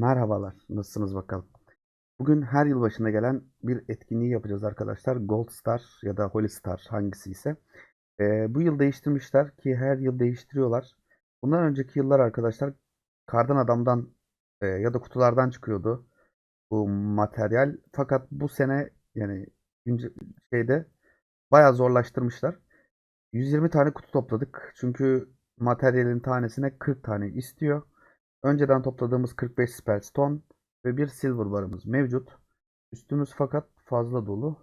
Merhabalar, nasılsınız bakalım? Bugün her yıl başına gelen bir etkinliği yapacağız arkadaşlar. Gold Star ya da Holy Star hangisi ise. Ee, bu yıl değiştirmişler ki her yıl değiştiriyorlar. Bundan önceki yıllar arkadaşlar kardan adamdan e, ya da kutulardan çıkıyordu bu materyal. Fakat bu sene yani şeyde bayağı zorlaştırmışlar. 120 tane kutu topladık. Çünkü materyalin tanesine 40 tane istiyor. Önceden topladığımız 45 Spellstone ve bir Silver barımız mevcut. Üstümüz fakat fazla dolu.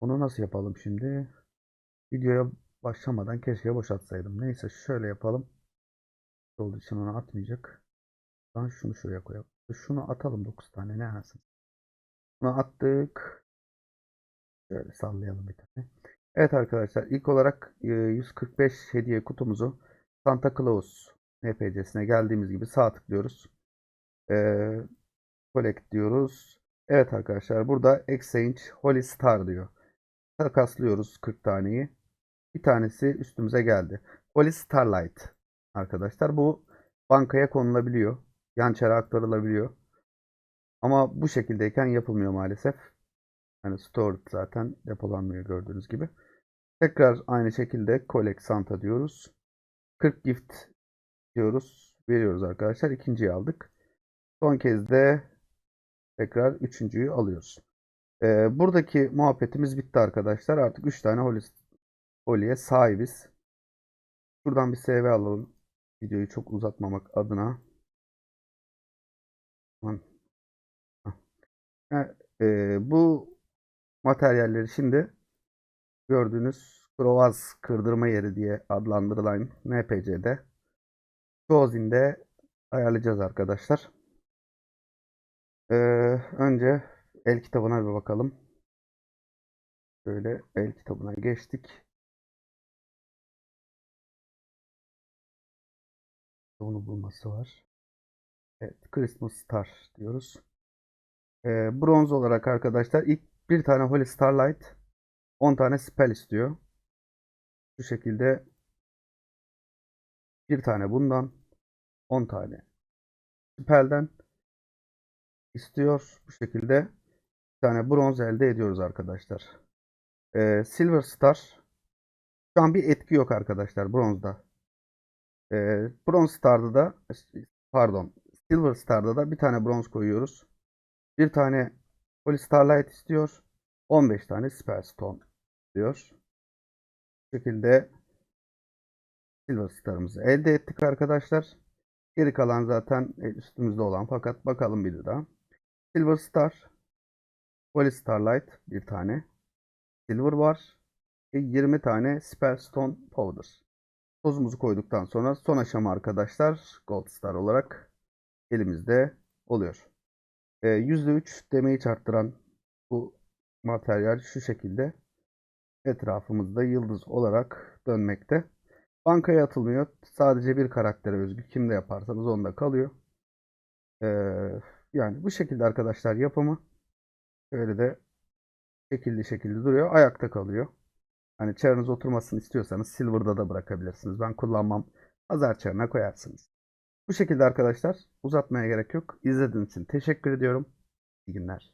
Bunu nasıl yapalım şimdi? Videoya başlamadan keşke boşaltsaydım. Neyse şöyle yapalım. Olduğu için onu atmayacak. Ben şunu şuraya koyalım. Şunu atalım 9 tane ne anasını. Bunu attık. Şöyle sallayalım bir tane. Evet arkadaşlar ilk olarak e, 145 hediye kutumuzu Santa Claus NPC'sine geldiğimiz gibi sağ tıklıyoruz. Ee, collect diyoruz. Evet arkadaşlar burada Exchange Holy Star diyor. Takaslıyoruz 40 taneyi. Bir tanesi üstümüze geldi. Holy Starlight arkadaşlar. Bu bankaya konulabiliyor. Yan çara aktarılabiliyor. Ama bu şekildeyken yapılmıyor maalesef. Yani stored zaten depolanmıyor gördüğünüz gibi. Tekrar aynı şekilde collect Santa diyoruz. 40 gift diyoruz. Veriyoruz arkadaşlar. İkinciyi aldık. Son kez de tekrar üçüncüyü alıyoruz. Ee, buradaki muhabbetimiz bitti arkadaşlar. Artık 3 tane Holy, Holy'e sahibiz. Şuradan bir SV alalım. Videoyu çok uzatmamak adına. Aman. Ha, e, bu materyalleri şimdi gördüğünüz Krovaz kırdırma yeri diye adlandırılan NPC'de Chosen'de ayarlayacağız arkadaşlar. Ee, önce el kitabına bir bakalım. Şöyle el kitabına geçtik. Onu bulması var. Evet, Christmas Star diyoruz. Ee, bronz olarak arkadaşlar ilk bir tane Holy Starlight 10 tane spell istiyor. Bu şekilde bir tane bundan 10 tane spell'den istiyor. Bu şekilde bir tane bronz elde ediyoruz arkadaşlar. Ee, Silver Star şu an bir etki yok arkadaşlar bronzda. Ee, bronz Star'da da pardon Silver Star'da da bir tane bronz koyuyoruz. Bir tane Holy Starlight istiyor. 15 tane Spellstone diyor. Bu şekilde Silver Star'ımızı elde ettik arkadaşlar. Geri kalan zaten üstümüzde olan fakat bakalım bir daha. Silver Star, Holy Starlight bir tane. Silver var. Ve 20 tane Spellstone Powder. Tozumuzu koyduktan sonra son aşama arkadaşlar Gold Star olarak elimizde oluyor. Ee, %3 damage arttıran bu materyal şu şekilde etrafımızda yıldız olarak dönmekte. Bankaya atılmıyor. Sadece bir karaktere özgü. Kimde yaparsanız onda kalıyor. Ee, yani bu şekilde arkadaşlar yapımı. Şöyle de şekilli şekilde duruyor. Ayakta kalıyor. Hani çarınız oturmasını istiyorsanız Silver'da da bırakabilirsiniz. Ben kullanmam. Pazar çarına koyarsınız. Bu şekilde arkadaşlar. Uzatmaya gerek yok. İzlediğiniz için teşekkür ediyorum. İyi günler.